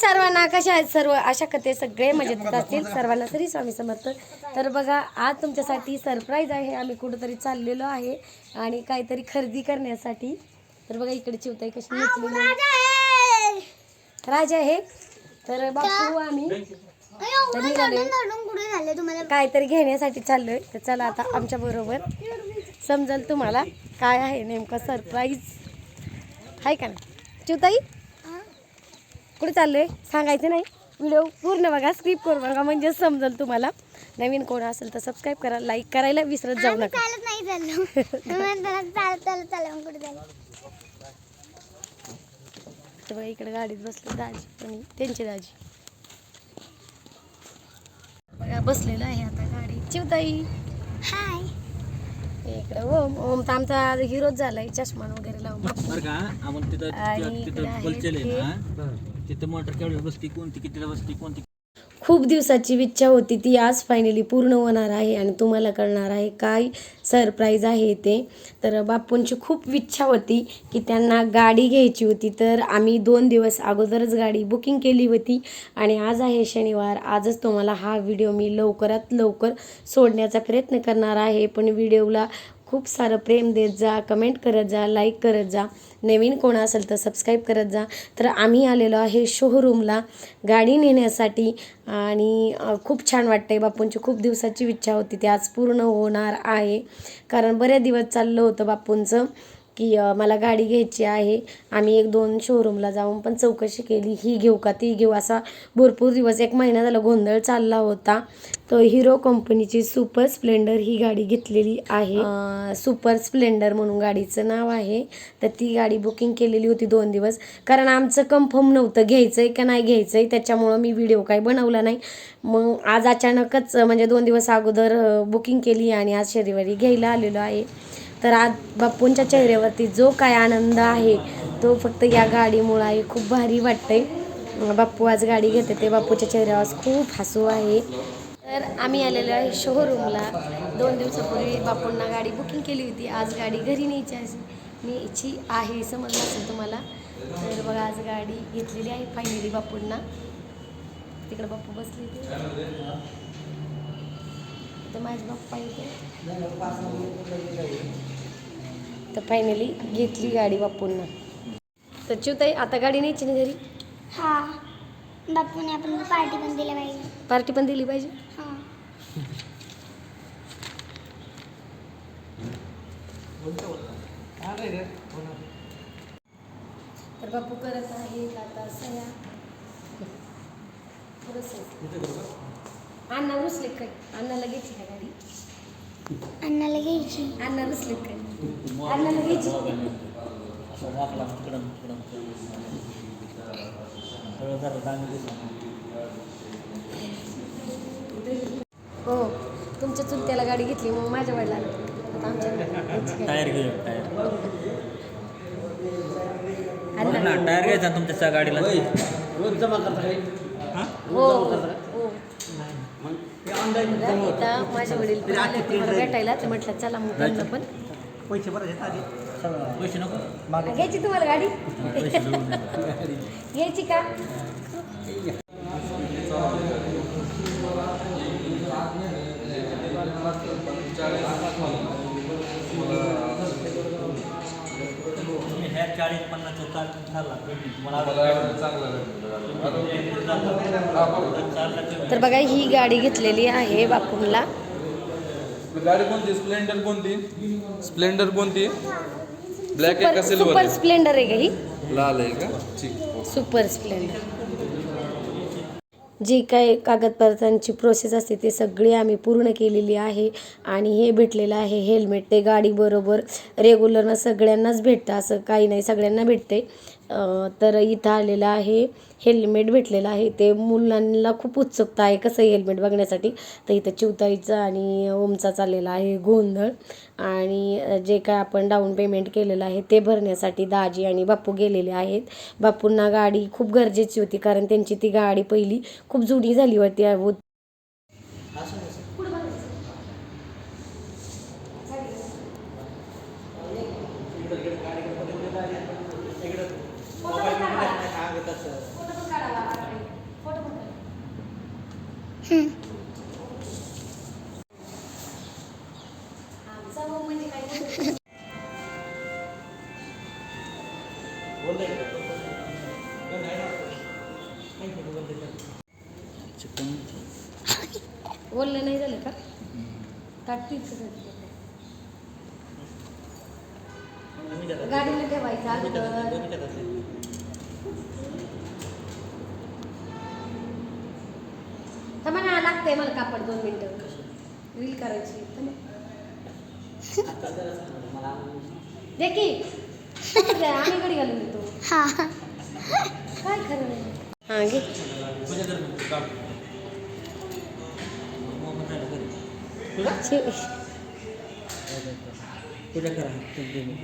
सर्वांना कशा आहेत सर्व? आशा करते सगळे मजेत असतील. सर्वांना तरी स्वामी समर्थ. तर बघा आज तुमच्यासाठी सरप्राईज आहे. आम्ही कुठंतरी चाललेलो आहे आणि काहीतरी खरेदी करण्यासाठी. तर बघा इकडे चिवताई कशी निघलेली राजा आहे! तर बापू आम्ही. काहीतरी घेण्यासाठी चाललोय. तर चला आता आमच्या बरोबर. समजेल तुम्हाला काय आहे नेमकं सरप्राईज आहे का ना चिवताई? कुठे चाललोय? सांगायचं नाही. व्हिडिओ पूर्ण बघा स्किप करू बघा म्हणजे समजेल तुम्हाला. नवीन कोण असेल तर सबस्क्राईब करा लाईक करायला विसरत जाऊ नका. चाललो. बघा इकडे गाडीत बसले दाजी आणि त्यांची दाजी. बघा बसलेलं आहे आता गाडी. चिवताई. हाय इकडे. ओम ओम तर आमचा हिरोच झालाय चष्मा वगैरे लावून. बरं का? आपण तिथं आणि तिथं- इकडे तिथं आहे बलचेल आहे ते. ना तिथं मोटर केवढी बसती कोणती कितीला बसती कोणती खूप दिवसाची इच्छा होती ती आज फायनली पूर्ण होणार आहे आणि तुम्हाला कळणार आहे काय सरप्राईज आहे ते. तर बापूंची खूप इच्छा होती की त्यांना गाडी घ्यायची होती तर आम्ही दोन दिवस अगोदरच गाडी बुकिंग केली होती आणि आज आहे शनिवार आजच तुम्हाला हा व्हिडिओ मी लवकरात लवकर सोडण्याचा प्रयत्न करणार आहे. पण व्हिडिओला खूप सारं प्रेम देत जा कमेंट करत जा लाईक करत जा. नवीन कोण असेल तर सबस्क्राईब करत जा. तर आम्ही आलेलो आहे शोरूमला गाडी नेण्यासाठी आणि खूप छान वाटते बापूंची. खूप दिवसाची इच्छा होती ती आज पूर्ण होणार आहे. कारण बरेच दिवस चाललं होतं बापूंचं. की मला गाडी घ्यायची आहे. आम्ही एक दोन शोरूमला जाऊन पण चौकशी केली. ही घेऊ का ती घेऊ? असा भरपूर दिवस एक महिना झाला गोंधळ चालला होता. तर हिरो कंपनीची सुपर स्प्लेंडर ही गाडी घेतलेली आहे. सुपर स्प्लेंडर म्हणून गाडीचं नाव आहे. तर ती गाडी बुकिंग केलेली होती दोन दिवस. कारण आमचं कन्फर्म नव्हतं घ्यायचं आहे का नाही घ्यायचं आहे त्याच्यामुळं मी व्हिडिओ काही बनवला नाही. मग आज अचानकच म्हणजे दोन दिवस अगोदर बुकिंग केली आणि आज शनिवारी घ्यायला आलेलो आहे. तर आज बापूंच्या चेहऱ्यावरती जो काय आनंद आहे तो फक्त या गाडीमुळं आहे. खूप भारी वाटतंय. बाप्पू आज गाडी घेते ते बापूच्या चेहऱ्यावर आज खूप हसू आहे. तर आम्ही आलेलो आहे शोरूमला दोन दिवसापूर्वी बापूंना गाडी बुकिंग केली होती. आज गाडी घरी न्यायची आहे. न्यायची आहे समजलं असेल तुम्हाला. तर बघा आज गाडी घेतलेली आहे फायनली बापूंना. तिकडे बाप्पू बसले ते तर माझे बाप्पा इथे. तर फायनली घेतली गाडी बापूंना. तर चिवताई आता गाडी न्यायची ना घरी? हा. बापूने आपण पार्टी पण दिल्या पाहिजे. पार्टी पण दिली पाहिजे? हा. तर बापू करत आहे आता सया. काय अण्णाला घ्यायची असं वाकला तिकडं तिकडं सगळं जरा चांगलं दिसलं. हो तुमच्या चुलत्याला गाडी घेतली मग माझ्या वडिलाला आता आमच्या? टायर घे टायर ना टायर घ्यायचा तुमच्या गाडीला हा? हो हो आता माझे वडील मला भेटायला तर म्हटलं चला मग त्यांना पण पैसे नको. घ्यायची तुम्हाला गाडी? पैसे. घ्यायची का? चाळीस तुम्हाला चालला तर बघा ही गाडी घेतलेली आहे बापूंला. गाडी कोणती? स्प्लेंडर कोणती? स्प्लेंडर कोणती? ब्लॅक आहे का सुपर सिल्वर सुपर स्प्लेंडर आहे का ही? लाल आहे का? ठीक. सुपर स्प्लेंडर जी काही कागदपत्रांची प्रोसेस असते ते सगळी आम्ही पूर्ण केलेली आहे. आणि हे भेटलेलं आहे हेल्मेट ते गाडीबरोबर रेग्युलरनं सगळ्यांनाच भेटतं. असं काही नाही सगळ्यांना भेटते. तर इथं आलेलं आहे हेल्मेट भेटलेलं आहे. ते मुलांना खूप उत्सुकता आहे कसं हेल्मेट बघण्यासाठी. तर इथं चिवताईचा आणि ओमचा चाललेला आहे गोंधळ. आणि जे काय आपण डाऊन पेमेंट केलेलं आहे ते भरण्यासाठी दाजी आणि बापू गेलेले आहेत बापूंना गाडी खूप गरजेची होती कारण त्यांची ती गाडी पहिली खूप जुनी झाली होती Hmm. बोललं नाही झालं का? गाडीला ठेवायचं थांबा ना लागतंय मला कापड दोन मिनटं. रील करायची. थांबा. दे की. दे, आम्ही घडी घालून देतो हा. काय खरं नाही. हां घे. घरी. शिव पूजा करा तुमची मी